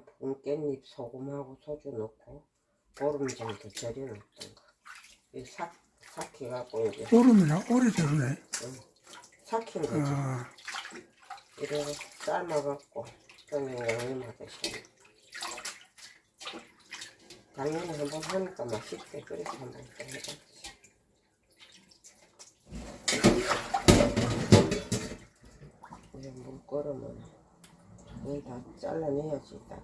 깻잎 소금하고 소주 넣고 보름 정도 절여놨던 거. 이 삭, 삭혀갖고 이제 오름이나 오래 저러네. 삭힌 거지. 아, 이래 삶아갖고 그냥 양념하듯이. 당연히 한번 하니까 맛있대. 그래서 한번 또 해봤지. 이제 물 끓으면 이걸 다 잘라내야지 이따가.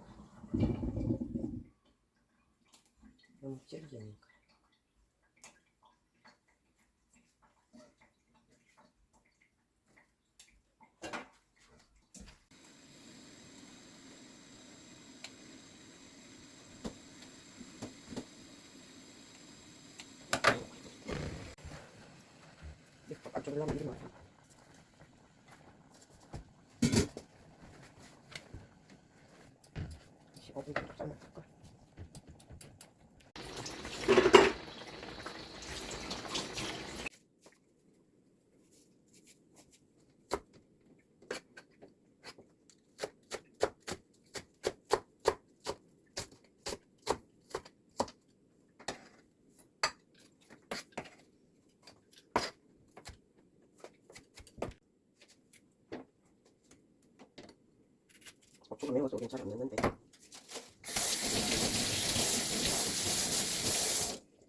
너무 질기니까. 깜짝 놀라면 이 정도 삶아볼걸. 어, 조금 매워서 우린 잘안 넣는데.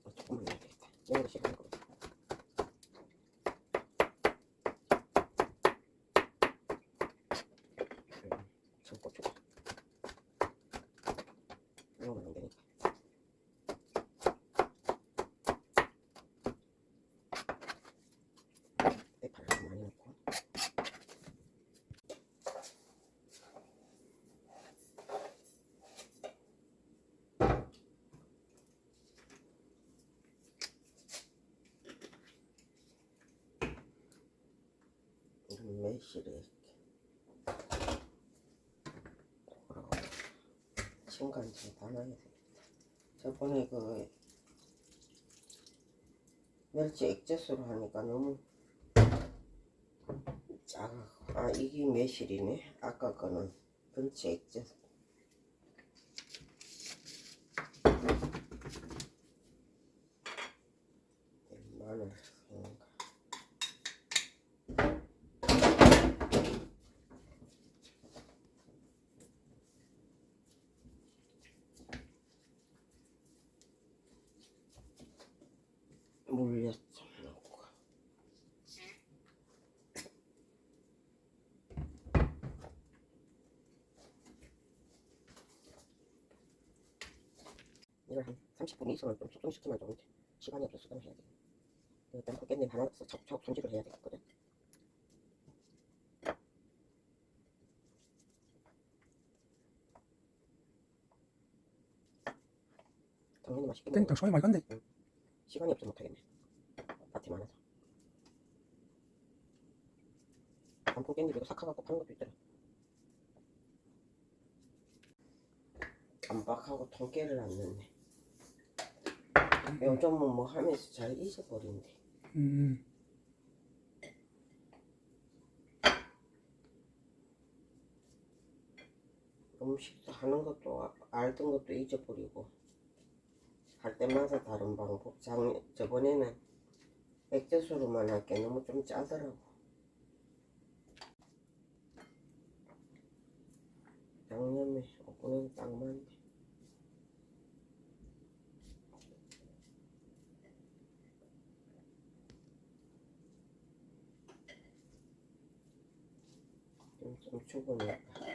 어, 조금만 넣어야 되겠다. 매운 거 싫어할 거거든. 음, 청고추. 매운 건안 되니까. 대파를 좀 많이 넣고. 매실에 이렇게 뭐라고 신간장 다 넣어야 되겠다. 저번에 그 멸치 액젓으로 하니까 너무 작아. 아 이게 매실이네. 아까 거는 건치 액젓. 마늘 생각. 넣고 이걸 한 30분 이상을 좀 숙성시키면 좋은데 시간이 없어서 숙성해야 돼 일단 그 깻잎 하나 척척 손질을 해야 되거든. 당연히 먹어 땡땡 소리 많이 간대. 시간이 없어 못하겠네. 밭이 많아서. 단풍 깻잎이도 삭혀갖고 파는 것도 있더라. 안박하고 통깨를 안 넣네. 요즘은 뭐 하면서 잘 잊어버린대. 음, 음식 하는 것도 아- 알던 것도 잊어버리고 할 때마다 다른 방법. 장 저번에는 액젓으로만 할게 너무 좀 짜더라고. 양념에 오븐에 딱 맞네. 좀, 좀 죽으니까.